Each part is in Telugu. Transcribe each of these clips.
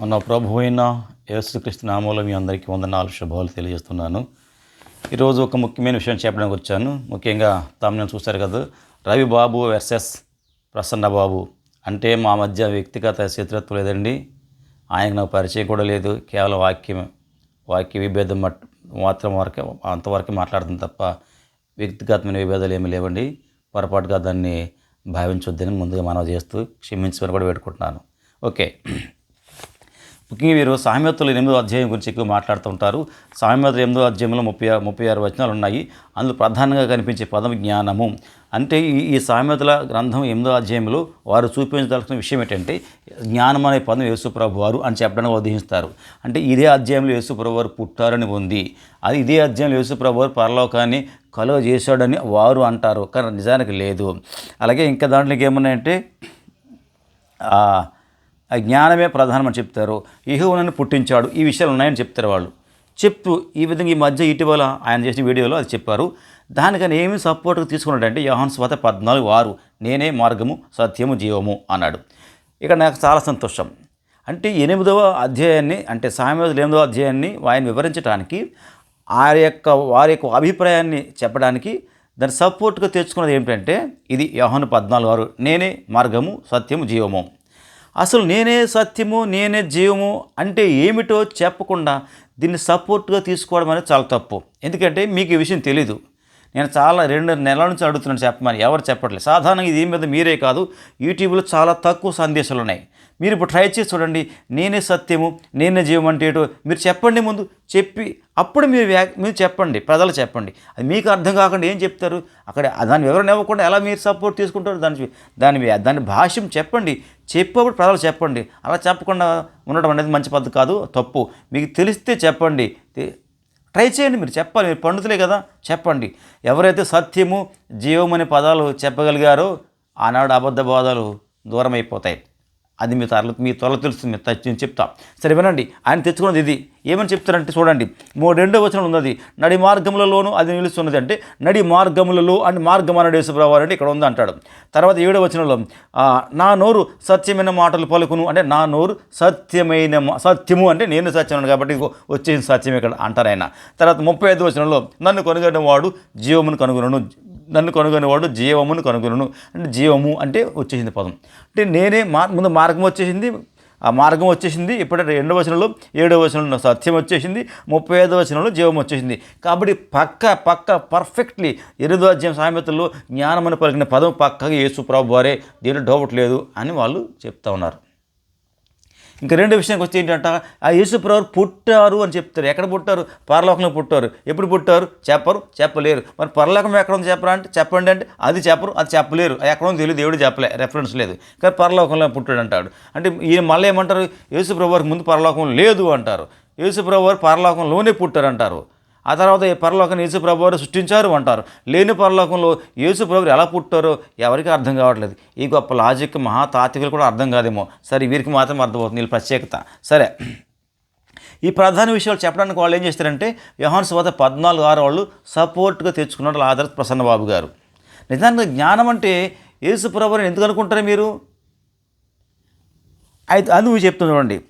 మన ప్రభు అయిన యేసుక్రీస్తు నామంలో మీ అందరికీ వందనాలు శుభాలు తెలియజేస్తున్నాను. ఈరోజు ఒక ముఖ్యమైన విషయం చెప్పడానికి వచ్చాను. ముఖ్యంగా తమను చూశారు కదా రవి బాబు వర్సెస్ ప్రసన్న బాబు. అంటే మా మధ్య వ్యక్తిగత శత్రుత్వం లేదండి. ఆయనకు నాకు పరిచయం కూడా లేదు. కేవలం వాక్యం వాక్య విభేదం మట్- మాత్రం వరకే అంతవరకే మాట్లాడుతుంది తప్ప వ్యక్తిగతమైన విభేదాలు ఏమీ లేవండి. పొరపాటుగా దాన్ని భావించొద్దని ముందుగా మనవి చేస్తూ క్షమించమని కూడా పెట్టుకుంటున్నాను ఓకే. ముఖ్యంగా వీరు సామెతలు ఎనిమిదో అధ్యాయం గురించి ఎక్కువ మాట్లాడుతూ ఉంటారు. సామెతలు ఎనిమిదో అధ్యాయంలో ముప్పై ముప్పై ఆరు వచనాలు ఉన్నాయి. అందులో ప్రధానంగా కనిపించే పదం జ్ఞానము. అంటే ఈ ఈ సామెతల గ్రంథం ఎనిమిదో అధ్యాయంలో వారు చూపించదలసిన విషయం ఏంటంటే జ్ఞానం అనే పదం యేసుప్రభు వారు అని చెప్పడానికి ఉదహిస్తారు అంటే ఇదే అధ్యాయంలో యేసుప్రభు వారు పుట్టారని ఉంది. అది ఇదే అధ్యాయంలో యేసుప్రభు వారు పరలోకాన్ని కలువ చేశాడని వారు అంటారు. కానీ నిజానికి లేదు. అలాగే ఇంకా దాంట్లోకి ఏమున్నాయంటే జ్ఞానమే ప్రధానమని చెప్తారు. ఇహోనని పుట్టించాడు. ఈ విషయాలు ఉన్నాయని చెప్తారు వాళ్ళు. చెప్పు ఈ విధంగా ఈ మధ్య ఇటీవల ఆయన చేసిన వీడియోలో అది చెప్పారు. దానికని ఏమి సపోర్ట్గా తీసుకున్నాడంటే యోహాన్ స్వాత పద్నాలుగు వారు నేనే మార్గము సత్యము జీవము అన్నాడు. ఇక నాకు చాలా సంతోషం. అంటే ఎనిమిదవ అధ్యాయాన్ని అంటే సామెతలు ఎనిమిదవ అధ్యాయాన్ని ఆయన వివరించడానికి ఆ యొక్క వారి యొక్క అభిప్రాయాన్ని చెప్పడానికి దాని సపోర్ట్గా తెచ్చుకున్నది ఏమిటంటే ఇది యోహాను పద్నాలుగు వారు నేనే మార్గము సత్యము జీవము. అసలు నేనే సత్యము నేనే జీవము అంటే ఏమిటో చెప్పకుండా దీన్ని సపోర్ట్గా తీసుకోవడం అనేది చాలా తప్పు. ఎందుకంటే మీకు ఈ విషయం తెలీదు. నేను చాలా రెండు నెలల నుంచి అడుగుతున్నాను చెప్పమని. ఎవరు చెప్పట్లేదు. సాధారణంగా ఇది మీద మీరే కాదు యూట్యూబ్లో చాలా తక్కువ సందేశాలు ఉన్నాయి. మీరు ఇప్పుడు ట్రై చేసి చూడండి నేనే సత్యము నేనే జీవం అంటే ఏటో మీరు చెప్పండి ముందు. చెప్పి అప్పుడు మీరు వ్యా- మీరు చెప్పండి ప్రజలు చెప్పండి. అది మీకు అర్థం కాకుండా ఏం చెప్తారు? అక్కడ దాని వివరణ ఇవ్వకుండా ఎలా మీరు సపోర్ట్ తీసుకుంటారు? దాని దాని దాని భాష్యం చెప్పండి. చెప్పేప్పుడు ప్రజలు చెప్పండి. అలా చెప్పకుండా ఉండడం అనేది మంచి పద్ధతి కాదు తప్పు. మీకు తెలిస్తే చెప్పండి. ట్రై చేయండి మీరు చెప్పాలి మీరు పండితులే కదా చెప్పండి. ఎవరైతే సత్యము జీవం అనే పదాలు చెప్పగలిగారో ఆనాడు అబద్ధ బోధాలు దూరమైపోతాయి. అది మీ తరలి మీ త్వరలో తెలుస్తుంది మీరు నేను చెప్తా. సరే వినండి. ఆయన తెచ్చుకున్నది ఇది. ఏమని చెప్తారంటే చూడండి. మూడు రెండో వచనం ఉన్నది నడి మార్గములలోనూ అది నిలుస్తున్నది. అంటే నడి మార్గములలో అని మార్గం అన్నాడు అంటే ఇక్కడ ఉంది అంటాడు. తర్వాత ఏడో వచనంలో నా నోరు సత్యమైన మాటలు పలుకును. అంటే నా నోరు సత్యమైన సత్యము అంటే నేను సత్యమను కాబట్టి ఇదిగో సత్యం ఇక్కడ అంటారు ఆయన. తర్వాత ముప్పై ఐదు వచనంలో నన్ను కొనుగొని వాడు జీవమును కనుగొనను. నన్ను కనుగొనేవాడు జీవమును కనుగొనను. అంటే జీవము అంటే వచ్చేసింది పదం. అంటే నేనే మా ముందు మార్గం వచ్చేసింది ఆ మార్గం వచ్చేసింది ఇప్పుడంటే రెండవ వచనంలో ఏడవ వచనంలో సత్యం వచ్చేసింది ముప్పై ఐదవ వచనంలో జీవం వచ్చేసింది. కాబట్టి పక్క పక్క పర్ఫెక్ట్లీ ఎనిమిదో అధ్యాయం సామెతల్లో జ్ఞానమని పలికిన పదం పక్కగా యేసు ప్రభు వారే దీనిలో డౌట్ లేదు అని వాళ్ళు చెప్తా ఉన్నారు. ఇంకా రెండో విషయానికి వచ్చి ఏంటంట ఆ యేసుప్రభు పుట్టారు అని చెప్తారు. ఎక్కడ పుట్టారు? పరలోకంలో పుట్టారు. ఎప్పుడు పుట్టారు? చెప్పరు చెప్పలేరు. మరి పరలోకం ఎక్కడ ఉంది చెప్పరా అంటే చెప్పండి అంటే అది చెప్పరు అది చెప్పలేరు. ఎక్కడ ఉందో తెలియదు దేవుడు చెప్పలే రెఫరెన్స్ లేదు. కానీ పరలోకంలో పుట్టాడు అంటాడు. అంటే ఈయన మళ్ళీ ఏమంటారు? యేసుప్రభు వారికి ముందు పరలోకం లేదు అంటారు. యేసుప్రభు వారు పరలోకంలోనే పుట్టారంటారు. ఆ తర్వాత ఈ పరలోకం యేసు ప్రభువారు సృష్టించారు అంటారు. లేని పరలోకంలో యేసుప్రభు ఎలా పుట్టారో ఎవరికి అర్థం కావట్లేదు. ఈ గొప్ప లాజిక్ మహా తాత్వికులు కూడా అర్థం కాదేమో. సరే వీరికి మాత్రం అర్థమవుతుంది వీళ్ళ ప్రత్యేకత. సరే. ఈ ప్రధాన విషయాలు చెప్పడానికి వాళ్ళు ఏం చేస్తారంటే యోహాన్ స్వాత పద్నాలుగు ఆరు వాళ్ళు సపోర్ట్గా తెచ్చుకున్నారు ఆదర్శ ప్రసన్నబాబు గారు. నిజానికి జ్ఞానం అంటే యేసుప్రభుని ఎందుకు అనుకుంటారు మీరు? అయితే అది నువ్వు చెప్తుంది చూడండి.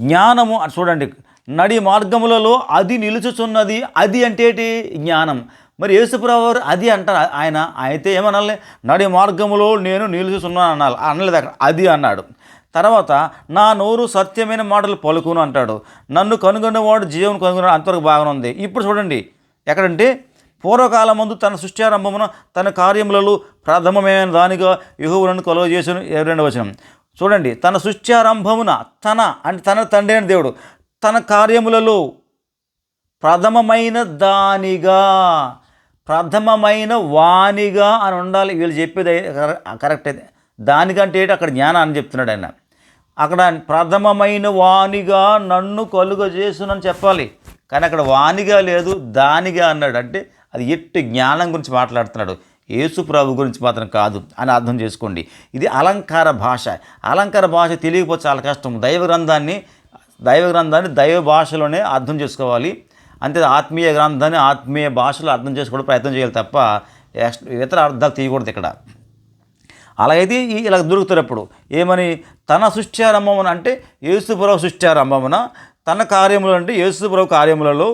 జ్ఞానము చూడండి. నడి మార్గములలో అది నిలుచుచున్నది. అది అంటే ఏంటి? జ్ఞానం. మరి యేసుప్రభు అది అంటారు? ఆయన అయితే ఏమనాలి? నడి మార్గములో నేను నిలుచుచున్నాను అనాలి అనలేదు అక్కడ. అది అన్నాడు. తర్వాత నా నోరు సత్యమైన మాటలు పలుకును అంటాడు. నన్ను కనుగొనేవాడు జీవం కనుగొన్నాడు అంతవరకు బాగానే ఉంది. ఇప్పుడు చూడండి. ఎక్కడంటే పూర్వకాలం ముందు తన సృష్టారంభమున తన కార్యములలో ప్రథమమైన దానిగా యహోవులను కొలవ చేసిన రెండు వచనం? చూడండి. తన సృష్టారంభమున తన అంటే తన తండ్రి అయిన దేవుడు తన కార్యములలో ప్రథమమైన దానిగా ప్రథమమైన వాణిగా అని ఉండాలి. వీళ్ళు చెప్పేది కరెక్ట్ అయితే. దానికంటే ఏంటి అక్కడ జ్ఞానం అని చెప్తున్నాడు ఆయన. అక్కడ ప్రథమమైన వాణిగా నన్ను కలుగజేసునని చెప్పాలి. కానీ అక్కడ వాణిగా లేదు దానిగా అన్నాడు. అంటే అది ఎట్టి జ్ఞానం గురించి మాట్లాడుతున్నాడు. యేసు ప్రభు గురించి మాత్రం కాదు అని అర్థం చేసుకోండి. ఇది అలంకార భాష. అలంకార భాష తెలియకపోతే చాలా కష్టం. దైవ గ్రంథాన్ని దైవ గ్రంథాన్ని దైవ భాషలోనే అర్థం చేసుకోవాలి. అంతే ఆత్మీయ గ్రంథాన్ని ఆత్మీయ భాషలో అర్థం చేసుకోవడం ప్రయత్నం చేయాలి తప్ప ఇతర అర్థాలు తీయకూడదు ఇక్కడ. అలాగైతే ఇలా దొరుకుతారు అప్పుడు ఏమని? తన సృష్ట్యారంభమున అంటే యేసుప్రభు సృష్ట్యారంభమున తన కార్యములు అంటే యేసుప్రభు కార్యములలో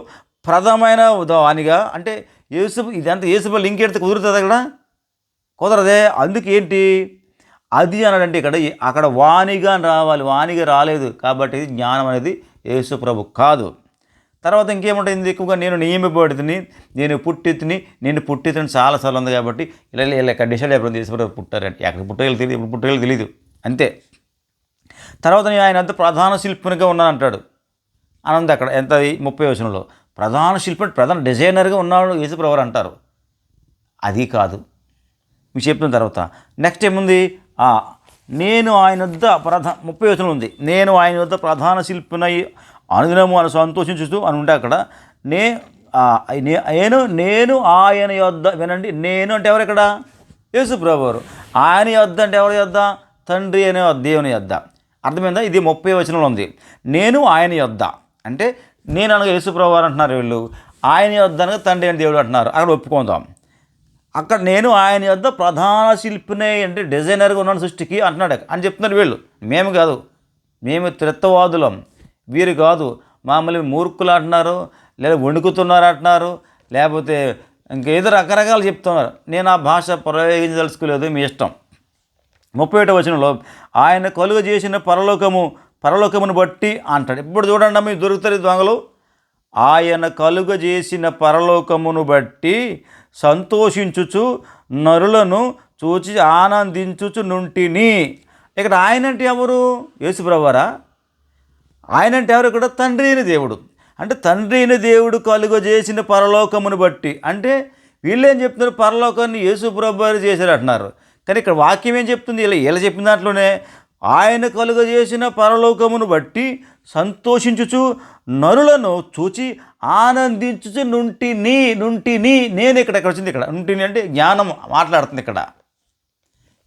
ప్రథమైన వానిగా అంటే యేసు ఇదంతా యేసుప్రభు లింక్ ఎడితే కుదురుతుంది అక్కడ కుదరదే. అందుకేంటి? అది అన్నాడంటే ఇక్కడ అక్కడ వాణిగా రావాలి వాణిగా రాలేదు కాబట్టి ఇది జ్ఞానం అనేది యేసు ప్రభు కాదు. తర్వాత ఇంకేముంటుంది? ఎక్కువగా నేను నియమిపడితిని నేను పుట్టితిని నేను పుట్టితిని చాలాసార్లు ఉంది కాబట్టి ఇలా ఇలా ఇక్కడ డిసైడ్ అయిపోయింది యేసు ప్రభు పుట్టారంటే. ఎక్కడ పుట్టగలు తెలియదు ఇప్పుడు పుట్టగలు తెలియదు. అంతే. తర్వాత ఆయన అంత ప్రధాన శిల్పునిగా ఉన్నాను అంటాడు. అనంది అక్కడ ఎంత ముప్పై వచనంలో. ప్రధాన శిల్పి ప్రధాన డిజైనర్గా ఉన్నాడు యేసుప్రవర్ అంటారు. అది కాదు. మీకు చెప్పిన తర్వాత. నెక్స్ట్ ఏముంది? నేను ఆయన వద్ద ప్రధా ముప్పై వచనం ఉంది. నేను ఆయన వద్ద ప్రధాన శిల్పినై అనుదినము అని సంతోషించుతూ అని ఉంటే అక్కడ నే నేను నేను ఆయన యొద్ద వినండి నేను అంటే ఎవరు ఇక్కడ? యేసు ప్రభువారు. ఆయన యొద్ద అంటే ఎవరి యొద్ద? తండ్రి అనే దేవుని యొద్ద. అర్థమైందా? ఇది ముప్పై వచనంలో ఉంది. నేను ఆయన యొద్ద. అంటే నేను అనగా యేసు ప్రభువారు అంటున్నారు వీళ్ళు. ఆయన యొద్ద అనగా తండ్రి అని దేవుడు అంటున్నారు. అక్కడ ఒప్పుకుందాం. అక్కడ నేను ఆయన యొద్ద ప్రధాన శిల్పినే అంటే డిజైనర్గా ఉన్నాను సృష్టికి అంటున్నాడు. అని చెప్తున్నారు వీళ్ళు. మేము కాదు. మేము త్రిత్వవాదులం. వీరు కాదు. మామూలు మూర్ఖులు అంటున్నారు లేదా వణుకుతున్నారు అంటున్నారు లేకపోతే ఇంకేదో రకరకాలు చెప్తున్నారు. నేను ఆ భాష ప్రయోగించదలుచుకోలేదు మీ ఇష్టం. ముప్పై ఒకటో వచనంలో ఆయన కలుగ చేసిన పరలోకము పరలోకమును బట్టి అంటాడు. ఇప్పుడు చూడండి మీకు దొరుకుతారు దొంగలు ఆయన కలుగ చేసిన పరలోకమును బట్టి సంతోషించుచు నరులను చూచి ఆనందించుచు నుంటిని. ఇక్కడ ఆయన అంటే ఎవరు? యేసుప్రభారా ఆయన అంటే ఎవరు? ఇక్కడ తండ్రి అయిన దేవుడు. అంటే తండ్రి అయిన దేవుడు కలుగ చేసిన పరలోకమును బట్టి. అంటే వీళ్ళేం చెప్తున్నారు? పరలోకాన్ని యేసుప్రభు వారు చేశారు అంటున్నారు. కానీ ఇక్కడ వాక్యం ఏం చెప్తుంది? ఇలా వీళ్ళు చెప్పిన దాంట్లోనే ఆయన కలుగజేసిన పరలోకమును బట్టి సంతోషించుచు నరులను చూచి ఆనందించుచు నుంటిని నుంటిని నేను ఇక్కడ ఇక్కడ వచ్చింది ఇక్కడ. నుంటిని అంటే జ్ఞానం మాట్లాడుతుంది ఇక్కడ.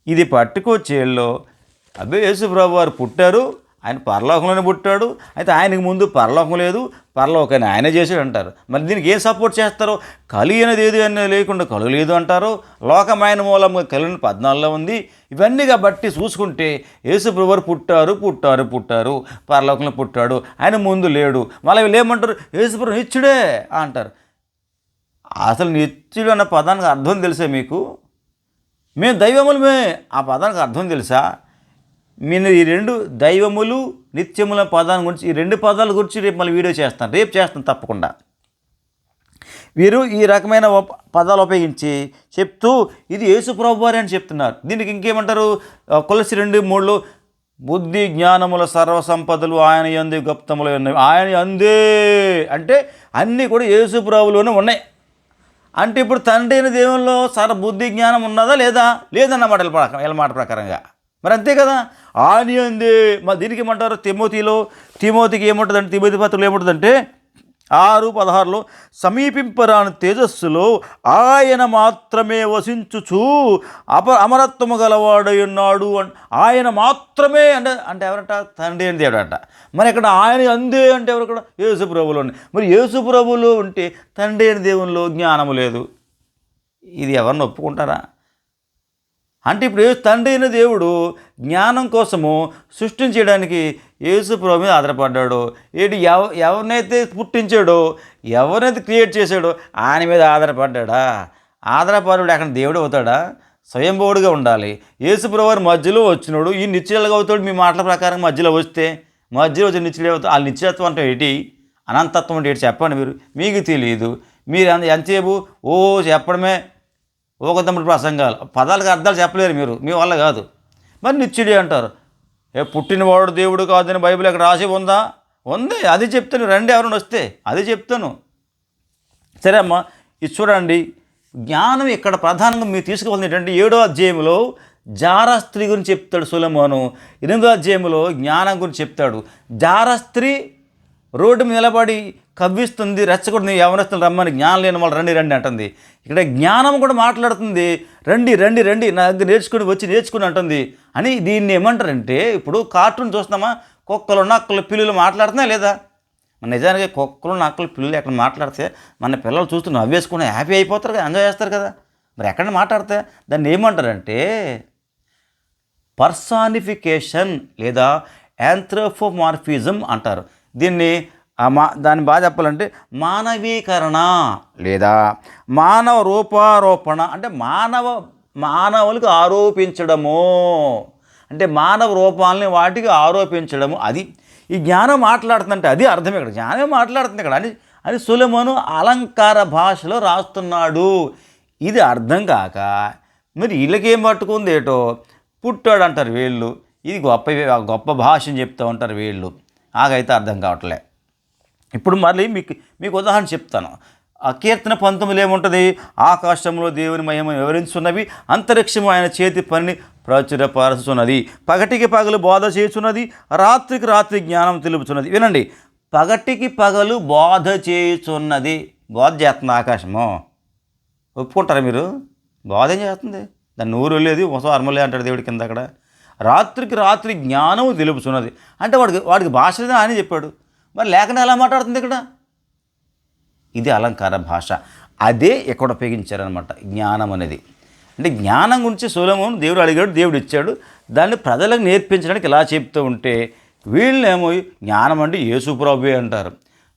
ఇది పట్టుకొచ్చేళ్ళు అబ్బే ప్రభు వారు పుట్టారు ఆయన పరలోకంలోనే పుట్టాడు. అయితే ఆయనకు ముందు పరలోకం లేదు. పరలోకాన్ని ఆయన చేశాడు అంటారు. మరి దీనికి ఏం సపోర్ట్ చేస్తారో? కలి అనేది ఏది అని లేకుండా కలు లేదు అంటారు లోకమైన మూలంగా కలిని పద్నాలుగులో ఉంది. ఇవన్నీ కాబట్టి చూసుకుంటే యేసు ప్రభువారు పుట్టారు పుట్టారు పుట్టారు. పరలోకంలో పుట్టాడు. ఆయన ముందు లేడు. మళ్ళీ వీళ్ళు ఏమంటారు? యేసు నిత్యుడే అంటారు. అసలు నిత్యుడు అన్న పదానికి అర్థం తెలుసా మీకు? మేము దైవములమే. ఆ పదానికి అర్థం తెలుసా? నేను ఈ రెండు దైవములు నిత్యముల పదాల గురించి ఈ రెండు పదాల గురించి రేపు మళ్ళీ వీడియో చేస్తాను. రేపు చేస్తాను తప్పకుండా. వీరు ఈ రకమైన ఉప- పదాలు ఉపయోగించి చెప్తూ ఇది యేసుప్రభు వారి అని చెప్తున్నారు. దీనికి ఇంకేమంటారు? కొలసి రెండు మూడులో బుద్ధి జ్ఞానముల సర్వసంపదలు ఆయన ఎందు గుప్తములు ఉన్నాయి ఆయన అందే అంటే అన్నీ కూడా యేసుప్రభులోనే ఉన్నాయి. అంటే ఇప్పుడు తండ్రి అయిన దేవుల్లో సర బుద్ధి జ్ఞానం ఉన్నదా లేదా? లేదన్నమాట వెళ్ళ మాట ప్రకారంగా. మరి అంతే కదా? ఆని అందే మరి దీనికి ఏమంటారు? తిమోతిలో తిమోతికి ఏముంటుందంటే తిమోతి పత్రులు ఏముంటుందంటే ఆరు పదహారులో సమీపింపరాని తేజస్సులో ఆయన మాత్రమే వసించుచు అప అమరత్వము గలవాడై ఉన్నాడు ఆయన మాత్రమే అంటే అంటే ఎవరంట? తండ్రి అని దేవుడు అంట మరి ఇక్కడ ఆయన అందే అంటే ఎవరు కూడా యేసు ప్రభువులో మరి యేసు ప్రభులు ఉంటే తండ్రి అని దేవునిలో జ్ఞానము లేదు. ఇది ఎవరిని ఒప్పుకుంటారా? అంటే ఇప్పుడు తండ్రి అయిన దేవుడు జ్ఞానం కోసము సృష్టించడానికి యేసు ప్రభు మీద ఆధారపడ్డాడు. ఏడు ఎవ ఎవరినైతే పుట్టించాడో ఎవరినైతే క్రియేట్ చేశాడో ఆయన మీద ఆధారపడ్డాడా? ఆధారపడు అక్కడ దేవుడు అవుతాడా? స్వయంభవుడుగా ఉండాలి. యేసు మధ్యలో వచ్చినాడు ఈ నిశ్చయాలుగా అవుతాడు మీ మాటల ప్రకారం మధ్యలో వస్తే మధ్యలో వచ్చి నిశ్చయుడు అవుతాడు. ఆ నిశ్చయత్వం అంటే ఏంటి? అనంతత్వం అంటే ఏంటి చెప్పండి మీరు? మీకు తెలియదు మీరు ఎంత- ఎంతసేపు? ఓ చెప్పడమే ఒక తమ్ముడు ప్రసంగాలు. పదాలకు అర్థాలు చెప్పలేరు మీరు. మీ వల్ల కాదు. మరి నిత్యుడే అంటారు. ఏ పుట్టినవాడు దేవుడు కాదని బైబిల్ అక్కడ రాసి ఉందా? ఉంది. అది చెప్తాను. రండి ఎవరైనా వస్తే అది చెప్తాను. సరే అమ్మా ఇది చూడండి. జ్ఞానం ఇక్కడ ప్రధానంగా మీరు తీసుకోవాల్సింది ఏంటంటే ఏడో అధ్యాయంలో జారస్త్రీ గురించి చెప్తాడు సులమోను. ఎనిమిదో అధ్యాయంలో జ్ఞానం గురించి చెప్తాడు. జారస్త్రీ రోడ్డు నిలబడి కవ్విస్తుంది రెచ్చగొడుతుంది యవనస్తులు రమ్మని జ్ఞానం లేని వాళ్ళు రండి రండి అంటుంది. ఇక్కడ జ్ఞానం కూడా మాట్లాడుతుంది. రండి రండి రండి నా దగ్గర నేర్చుకుని వచ్చి నేర్చుకుని అంటుంది. అని దీన్ని ఏమంటారంటే ఇప్పుడు కార్టూన్ చూస్తున్నామా? కుక్కలు నక్కలు పిల్లులు మాట్లాడుతున్నాయి లేదా? మన నిజానికి కుక్కలు నక్కలు పిల్లలు ఎక్కడ మాట్లాడితే మన పిల్లలు చూస్తూ నవ్వేసుకుని హ్యాపీ అయిపోతారు కదా ఎంజాయ్ చేస్తారు కదా. మరి ఎక్కడ మాట్లాడితే దాన్ని ఏమంటారంటే పర్సానిఫికేషన్ లేదా యాంథ్రోఫోమార్ఫిజం అంటారు. దీన్ని మా దాన్ని బాగా చెప్పాలంటే మానవీకరణ లేదా మానవ రూపారోపణ. అంటే మానవ మానవులకు ఆరోపించడము. అంటే మానవ రూపాలని వాటికి ఆరోపించడము. అది ఈ జ్ఞానం మాట్లాడుతుందంటే అది అర్థం ఇక్కడ జ్ఞానం మాట్లాడుతుంది ఇక్కడ అని అని సులమను అలంకార భాషలో రాస్తున్నాడు. ఇది అర్థం కాక మరి వీళ్ళకేం పట్టుకుంది ఏటో? పుట్టాడు అంటారు వీళ్ళు. ఇది గొప్ప గొప్ప భాష అని చెప్తూ ఉంటారు వీళ్ళు. నాకైతే అర్థం కావట్లే. ఇప్పుడు మళ్ళీ మీకు మీకు ఉదాహరణ చెప్తాను. ఆ కీర్తన పంతొమ్మిది ఏముంటుంది? ఆకాశంలో దేవుని మహిమ వివరించున్నవి అంతరిక్షము ఆయన చేతి పనిని ప్రచురపరచున్నది పగటికి పగలు బోధ చేయుచున్నది రాత్రికి రాత్రి జ్ఞానం తెలుపుచున్నది వినండి పగటికి పగలు బోధ చేయుచున్నది బోధ చేస్తుంది ఆకాశము. ఒప్పుకుంటారా మీరు? బోధ ఏం చేస్తుంది? దాన్ని నూరు వెళ్ళేది మొసం అర్మలే అంటాడు దేవుడి కింద అక్కడ. రాత్రికి రాత్రి జ్ఞానము తెలుపుచున్నది అంటే వాడికి వాడికి భాష అని చెప్పాడు. మరి లేఖనం ఎలా మాట్లాడుతుంది ఇక్కడ? ఇది అలంకార భాష. అదే ఇక్కడ ఉపయోగించారనమాట. జ్ఞానం అనేది. అంటే జ్ఞానం గురించి సులభం దేవుడు అడిగాడు దేవుడు ఇచ్చాడు. దాన్ని ప్రజలకు నేర్పించడానికి ఇలా చెప్తూ ఉంటే వీళ్ళేమో జ్ఞానం అంటే యేసుప్రభు అంటారు.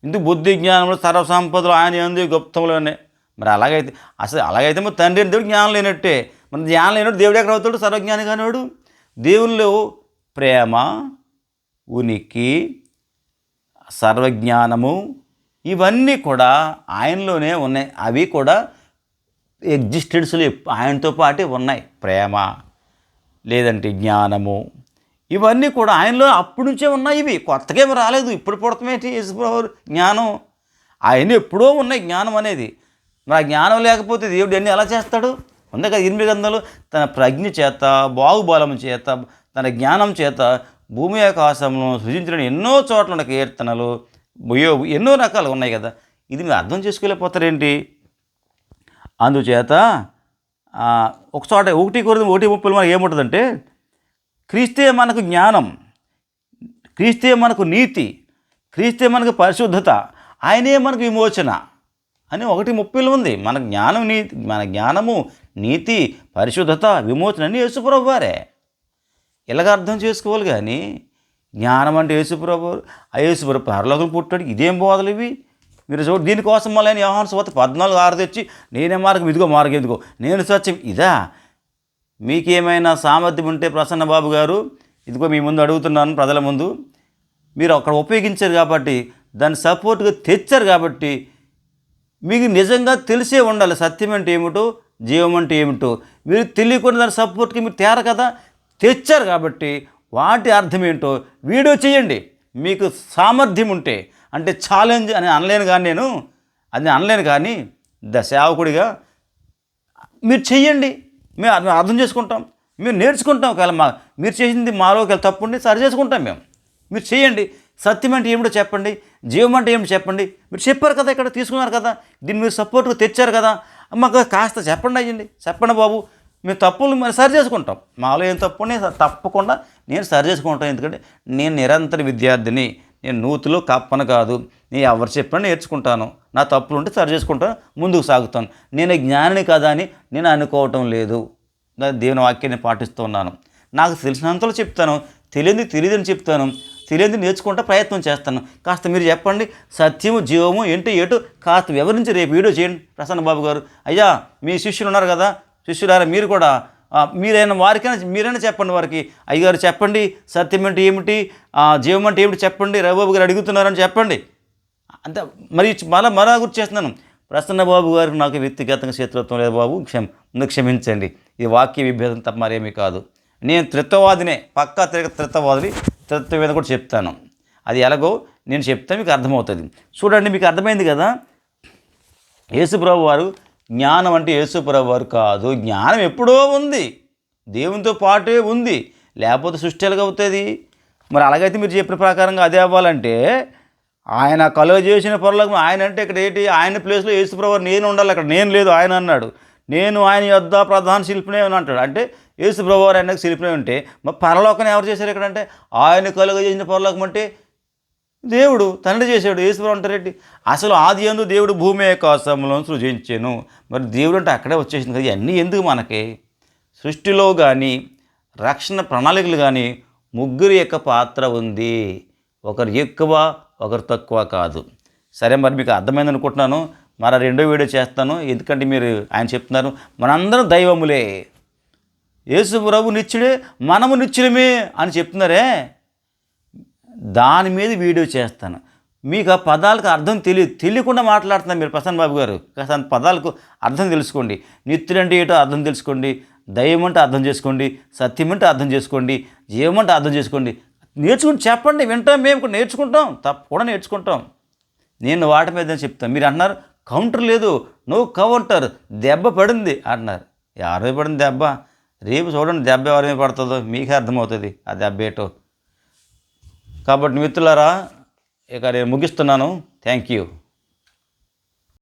ఇందుకు బుద్ధి జ్ఞానంలో సర్వసంపదలు ఆయన ఏంది గుప్తంలోనే మరి అలాగైతే అసలు అలాగైతే మరి తండ్రి దేవుడు జ్ఞానం లేనట్టే. మన జ్ఞానం లేనట్టు దేవుడు ఎక్కడ అవుతాడు? సర్వజ్ఞాని కానివాడు దేవుళ్ళు ప్రేమ ఉనికి సర్వజ్ఞానము ఇవన్నీ కూడా ఆయనలోనే ఉన్నాయి. అవి కూడా ఎగ్జిస్టెన్స్లో ఆయనతో పాటే ఉన్నాయి. ప్రేమ లేదంటే జ్ఞానము ఇవన్నీ కూడా ఆయనలో అప్పటి నుంచే ఉన్నాయి. ఇవి కొత్తగా ఏమి రాలేదు. ఇప్పుడు పుడతమేంటి యేసుప్రభు జ్ఞానం. ఆయన ఎప్పుడో ఉన్నాయి జ్ఞానం అనేది. మరి ఆ జ్ఞానం లేకపోతే దేవుడు అన్నీ ఎలా చేస్తాడు? ఉంది కదా ఎనిమిది గంధలు. తన ప్రజ్ఞ చేత బాహుబలం చేత తన జ్ఞానం చేత భూమి ఆకాశంలో సృజించిన ఎన్నో చోట్ల ఉన్న కీర్తనలు ఎన్నో రకాలు ఉన్నాయి కదా. ఇది మీరు అర్థం చేసుకోలేకపోతారేంటి అందుచేత ఒక చోట ఒకటి కొరది ఒకటి ముప్పై మనకి ఏముంటుందంటే క్రీస్తే మనకు జ్ఞానం క్రీస్తే మనకు నీతి క్రీస్తే మనకు పరిశుద్ధత ఆయనే మనకు విమోచన అని ఒకటి ముప్పైలు ఉంది. మన జ్ఞానం నీతి మన జ్ఞానము నీతి పరిశుద్ధత విమోచన అన్నీ యేసుప్రభు వారే ఇలాగ అర్థం చేసుకోవాలి కానీ జ్ఞానం అంటే యేసుప్రభు ఆ యేసుప్రభు పరలోకం పుట్టాడు ఇదేం బోధలు ఇవి? మీరు చూడు దీనికోసం మళ్ళీ వ్యవహారం స్వాత పద్నాలుగు ఆరు తెచ్చి నేనే మార్గం ఇదిగో మార్గం ఎందుకో? నేను సత్యం ఇదా? మీకేమైనా సామర్థ్యం ఉంటే ప్రసన్న బాబు గారు ఇదిగో మీ ముందు అడుగుతున్నాను ప్రజల ముందు. మీరు అక్కడ ఉపయోగించారు కాబట్టి దాన్ని సపోర్ట్గా తెచ్చారు కాబట్టి మీకు నిజంగా తెలిసే ఉండాలి. సత్యం అంటే ఏమిటో జీవం అంటే ఏమిటో. మీరు తెలియకుండా దాని సపోర్ట్కి మీరు తేర కదా? తెచ్చారు కాబట్టి వాటి అర్థం ఏంటో వీడియో చేయండి. మీకు సామర్థ్యం ఉంటే అంటే ఛాలెంజ్ అని అనలేను కానీ నేను అది అనలేను కానీ ద సేవకుడిగా మీరు చెయ్యండి మేము అర్థం చేసుకుంటాం. మేము నేర్చుకుంటాం ఒకవేళ మా మీరు చేసింది మాలో ఒకవేళ తప్పు ఉండి సరి చేసుకుంటాం మేము. మీరు చేయండి. సత్యం అంటే ఏమిటో చెప్పండి. జీవం అంటే ఏమిటో చెప్పండి. మీరు చెప్పారు కదా ఇక్కడ తీసుకున్నారు కదా. దీన్ని మీరు సపోర్ట్గా తెచ్చారు కదా. మాకు కాస్త చెప్పండి అయ్యండి. చెప్పండి బాబు. మేము తప్పులు మరి సరి చేసుకుంటాం. మాలో ఏం తప్పు తప్పకుండా నేను సరి చేసుకుంటాను. ఎందుకంటే నేను నిరంతర విద్యార్థిని నేను నూతులు కప్పన కాదు. నేను ఎవరు చెప్పినా నేర్చుకుంటాను. నా తప్పులు ఉంటే సరి చేసుకుంటాను ముందుకు సాగుతాను. నేను జ్ఞానిని కదా అని నేను అనుకోవటం లేదు. నా దేవుని వాక్యాన్ని పాటిస్తున్నాను. నాకు తెలిసినంతలో చెప్తాను. తెలియంది తెలియదని చెప్తాను. తెలియంది నేర్చుకుంటే ప్రయత్నం చేస్తాను. కాస్త మీరు చెప్పండి. సత్యము జీవము ఏంటో ఏటో కాస్త వివరించి రేపు వీడియో చేయండి. ప్రసన్న బాబు గారు అయ్యా మీ శిష్యులు ఉన్నారు కదా. శిష్యులారా మీరు కూడా మీరైనా వారికైనా మీరైనా చెప్పండి వారికి. అయ్యగారు చెప్పండి. సత్యం అంటే ఏమిటి? జీవం అంటే ఏమిటి చెప్పండి. రవిబాబు గారు అడుగుతున్నారని చెప్పండి. అంతే మరి మళ్ళీ మరో గుర్తు చేస్తున్నాను. ప్రసన్న బాబు గారికి నాకు వ్యక్తిగతంగా శత్రుత్వం లేదు బాబు. క్షమ క్షమించండి. ఇది వాక్య విభేదం తప్ప మరేమీ కాదు. నేను త్రిత్వవాదినే పక్కా తిరగ త్రిత్వవాదిని త్రిత్వ మీద కూడా చెప్తాను. అది ఎలాగో నేను చెప్తే మీకు అర్థమవుతుంది. చూడండి మీకు అర్థమైంది కదా? యేసుప్రభు వారు జ్ఞానం అంటే యేసుప్రభు వారు కాదు. జ్ఞానం ఎప్పుడో ఉంది. దేవునితో పాటే ఉంది. లేకపోతే సృష్టి ఎలాగవుతుంది మరి అలాగైతే మీరు చెప్పిన ప్రకారంగా అదే అవ్వాలంటే ఆయన కలువ చేసిన పొరలకు ఆయన అంటే ఇక్కడ ఏంటి? ఆయన ప్లేస్లో యేసుప్రభు నేను ఉండాలి. అక్కడ నేను లేదు ఆయన అన్నాడు. నేను ఆయన యొద్ద ప్రధాన శిల్పినే అని అంటాడు. అంటే యేసుప్రభు వారు ఆయనకు శిల్పినే ఉంటే మరి పరలోకం ఎవరు చేశారు ఇక్కడ అంటే ఆయన కలుగ చేసిన పరలోకం అంటే దేవుడు తండ్రి చేశాడు యేసుప్రభు అంటారేంటి అసలు ఆది ఎందు దేవుడు భూమి ఆకాశంలో సృజించాను. మరి దేవుడు అంటే అక్కడే వచ్చేసింది కదా ఇవన్నీ ఎందుకు మనకి? సృష్టిలో కానీ రక్షణ ప్రణాళికలు కానీ ముగ్గురు యొక్క పాత్ర ఉంది. ఒకరు ఎక్కువ ఒకరు తక్కువ కాదు. సరే మరి మీకు అర్థమైంది అనుకుంటున్నాను. మరి రెండో వీడియో చేస్తాను. ఎందుకంటే మీరు ఆయన చెప్తున్నారు మనందరం దైవములే. యేసు ప్రభు నిత్యుడే మనము నిత్యులమే అని చెప్తున్నారే? దాని మీద వీడియో చేస్తాను. మీకు ఆ పదాలకు అర్థం తెలియదు తెలియకుండా మాట్లాడుతున్నారు మీరు ప్రసన్న బాబు గారు. ప్రసన్న పదాలకు అర్థం తెలుసుకోండి. నిత్యులంటే ఏటో అర్థం తెలుసుకోండి. దయ్యం అంటే అర్థం చేసుకోండి. సత్యం అంటే అర్థం చేసుకోండి. జీవం అంటే అర్థం చేసుకోండి. నేర్చుకుని చెప్పండి. వింటాం మేము కూడా నేర్చుకుంటాం. తప్పకుండా నేర్చుకుంటాం. నేను వాటి మీద చెప్తాను. మీరు అన్నారు కౌంటర్ లేదు. No counter. దెబ్బ పడింది. అంటున్నారు. ఎవరి పడింది దెబ్బ? రేపు చూడండి దెబ్బ ఎవరి మీద పడుతుందో. మీకే అర్థమవుతుంది. ఆ దెబ్బ ఏటో. కాబట్టి మిత్రులారా ఇక నేను ముగిస్తున్నాను. Thank you